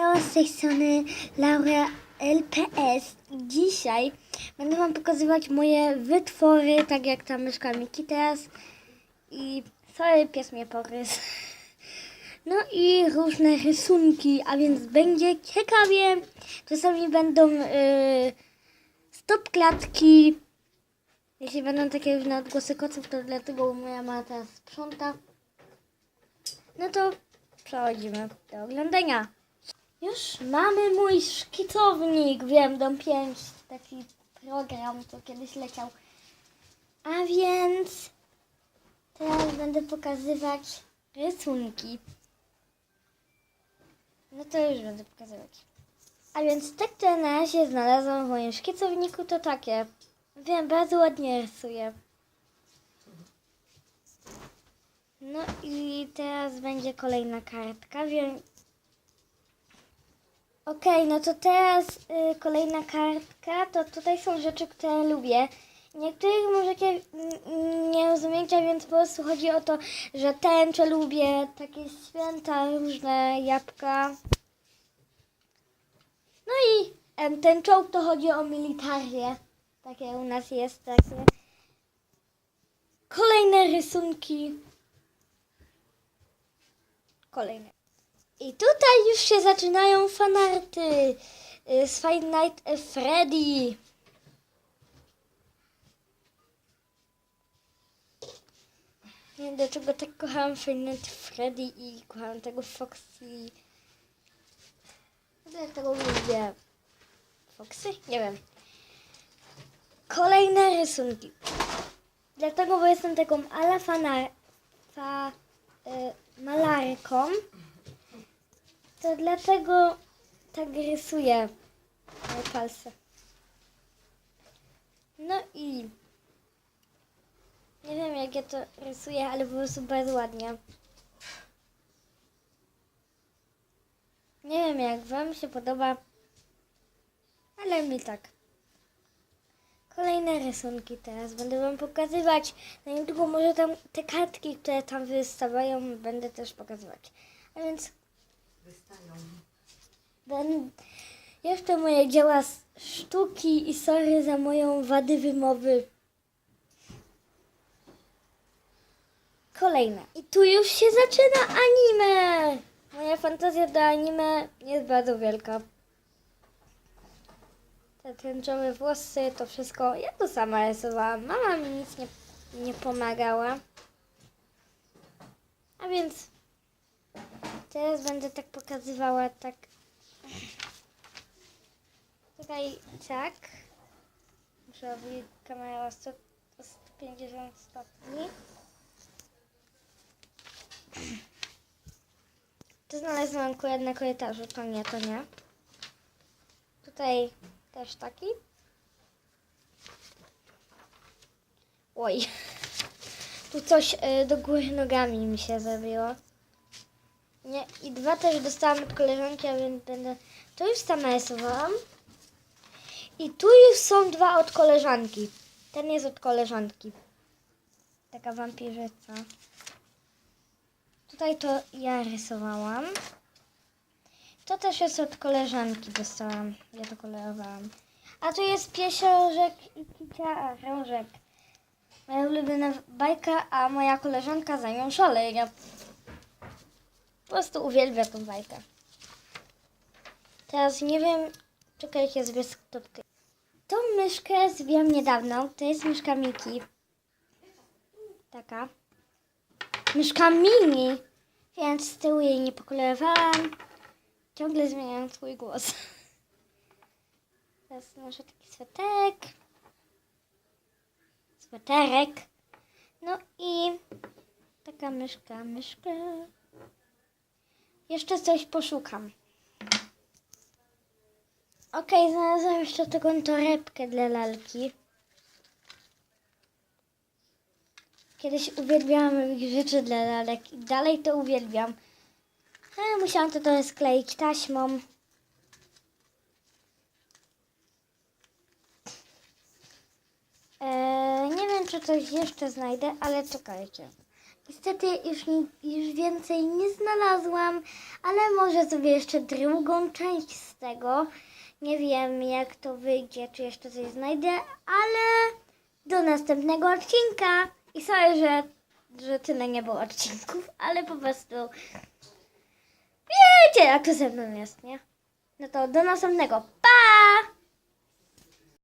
Hello, z tej strony Laura LPS. Dzisiaj będę Wam pokazywać moje wytwory, tak jak ta myszka Miki teraz. I sorry, pies mnie pogryzł. No i różne rysunki, a więc będzie ciekawie. Czasami będą yy, stop klatki. Jeśli będą takie różne odgłosy koców, to dlatego moja mama teraz sprząta. No to przechodzimy do oglądania. Już mamy mój szkicownik, wiem, dom 5, taki program, co kiedyś leciał. A więc teraz będę pokazywać rysunki. No to już będę pokazywać. A więc te, które na razie znalazłam w moim szkicowniku, to takie. Wiem, bardzo ładnie rysuję. No i teraz będzie kolejna kartka. Wiem. Okej, no to teraz y, kolejna kartka. To tutaj są rzeczy, które lubię. Niektórych mm, nie rozumieć, a więc po prostu chodzi o to, że tęcze lubię, takie święta, różne jabłka. No i em, ten czołg to chodzi o militarię. Takie u nas jest takie. Kolejne rysunki. Kolejne. I tutaj już się zaczynają fanarty y, z Five Night at Freddy. Nie wiem dlaczego tak kochałam Five Night at Freddy i kochałam tego Foxy. Dlatego lubię Foxy? Nie wiem. Kolejne rysunki. Dlatego, bo jestem taką ala fanar, fa, y, malarką, to dlatego tak rysuję palce. No i nie wiem jak ja to rysuję, ale po prostu bardzo ładnie. Nie wiem jak Wam się podoba, ale mi tak. Kolejne rysunki teraz będę Wam pokazywać. Na niedługo może tam te kartki, które tam wystawają, będę też pokazywać. A więc Wystają. będę jeszcze moje dzieła sztuki i sorry za moją wadę wymowy. Kolejna. I tu już się zaczyna anime. Moja fantazja do anime jest bardzo wielka. Te tęczowe włosy, to wszystko, ja to sama rysowałam. Mama mi nic nie, nie pomagała. A więc teraz będę tak pokazywała, tak. Tutaj tak. Muszę obrócić kamerę o 100 o 150 stopni. To znalazłam akurat na korytarzu, to nie, to nie. Tutaj też taki. Oj. Tu coś y, do góry nogami mi się zrobiło. Nie, i dwa też dostałam od koleżanki, a więc będę... To już sama rysowałam. I tu już są dwa od koleżanki. Ten jest od koleżanki. Taka wampirzyca. Tutaj to ja rysowałam. To też jest od koleżanki dostałam. Ja to kolorowałam. A tu jest piesiążek i kicia rążek. Moja ulubiona bajka, a moja koleżanka za nią szaleje. Ja po prostu uwielbiam tą bajkę. Teraz nie wiem, czekajcie, zrobię stopkę. Tą myszkę zrobiłam niedawno. To jest myszka Miki. Taka. Myszka mini. Więc z tyłu jej nie pokolorowałam. Ciągle zmieniam swój głos. Teraz noszę taki sweterek. Sweterek. No i taka myszka, myszka. Jeszcze coś poszukam. Okej, znalazłam jeszcze taką torebkę dla lalki. Kiedyś uwielbiałam robić rzeczy dla lalek i dalej to uwielbiam. Ale musiałam to trochę skleić taśmą. Eee, nie wiem, czy coś jeszcze znajdę, ale czekajcie. Niestety już, już więcej nie znalazłam, ale może sobie jeszcze drugą część z tego. Nie wiem jak to wyjdzie, czy jeszcze coś znajdę, ale do następnego odcinka. I sorry, że, że tyle nie było odcinków, ale po prostu wiecie jak to ze mną jest, nie? No to do następnego.